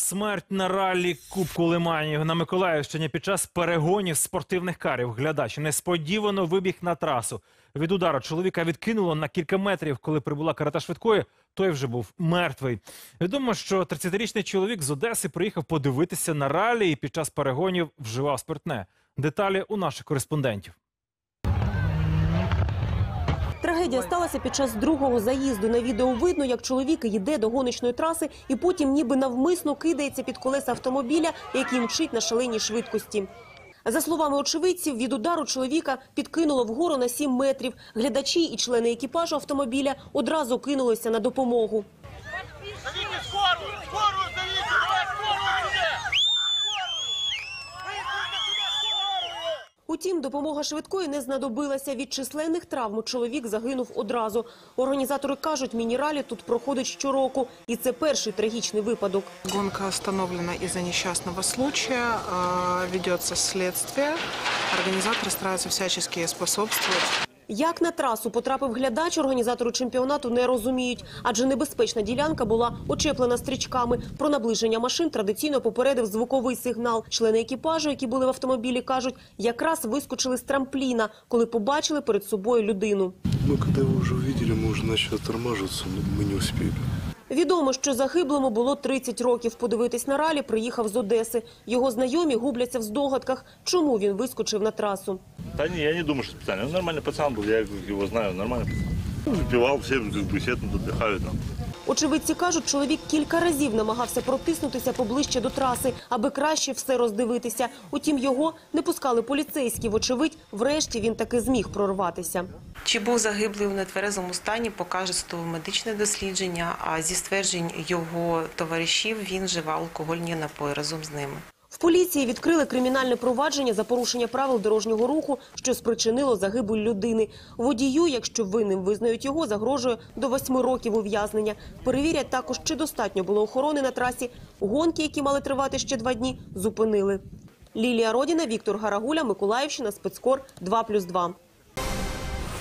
Смерть на ралі Кубку Лиманів на Миколаївщині під час перегонів спортивних карів. Глядач несподівано вибіг на трасу. Від удару чоловіка відкинуло на кілька метрів. Коли прибула карета швидкої, той вже був мертвий. Відомо, що 30-річний чоловік з Одеси приїхав подивитися на ралі і під час перегонів вживав спиртне. Деталі у наших кореспондентів. Трагедія сталася під час другого заїзду. На відео видно, як чоловік йде до гоночної траси і потім ніби навмисно кидається під колеса автомобіля, який мчить на шаленій швидкості. За словами очевидців, від удару чоловіка підкинуло вгору на 7 метрів. Глядачі і члени екіпажу автомобіля одразу кинулися на допомогу. Утім, допомога швидкої не знадобилася. Від численних травм чоловік загинув одразу. Організатори кажуть, міні-ралі тут проходить щороку. І це перший трагічний випадок. Гонка встановлена із за нещасного случая, Ведеться слідство. Організатори стараються всячески способствовать. Як на трасу потрапив глядач, організатори чемпіонату не розуміють, адже небезпечна ділянка була очеплена стрічками. Про наближення машин традиційно попередив звуковий сигнал. Члени екіпажу, які були в автомобілі, кажуть, якраз вискочили з трампліна, коли побачили перед собою людину. Мы когда его уже увидели, мы уже начали оттормаживаться, но мы не успели. Відомо, що загиблому було 30 років. Подивитись на ралі приїхав з Одеси. Його знайомі губляться в здогадках, чому він вискочив на трасу. Да не, я не думаю, что специально. Он нормальный пацан был, я его знаю, нормальный пацан. Ну, Выпивал, все как бы сидят, отдыхают там. Очевидці кажуть, чоловік кілька разів намагався протиснутися поближче до траси, аби краще все роздивитися. Утім, його не пускали поліцейські. Вочевидь, врешті він таки зміг прорватися. Чи був загиблий у нетверезому стані, покаже судово-медичне дослідження. А зі стверджень його товаришів він вживав алкогольні напої разом з ними. В поліції відкрили кримінальне провадження за порушення правил дорожнього руху, що спричинило загибель людини. Водію, якщо винним визнають його, загрожує до восьми років ув'язнення. Перевірять також, чи достатньо було охорони на трасі. Гонки, які мали тривати ще два дні, зупинили. Лілія Родіна, Віктор Гарагуля, Миколаївщина, спецкор 2+,2.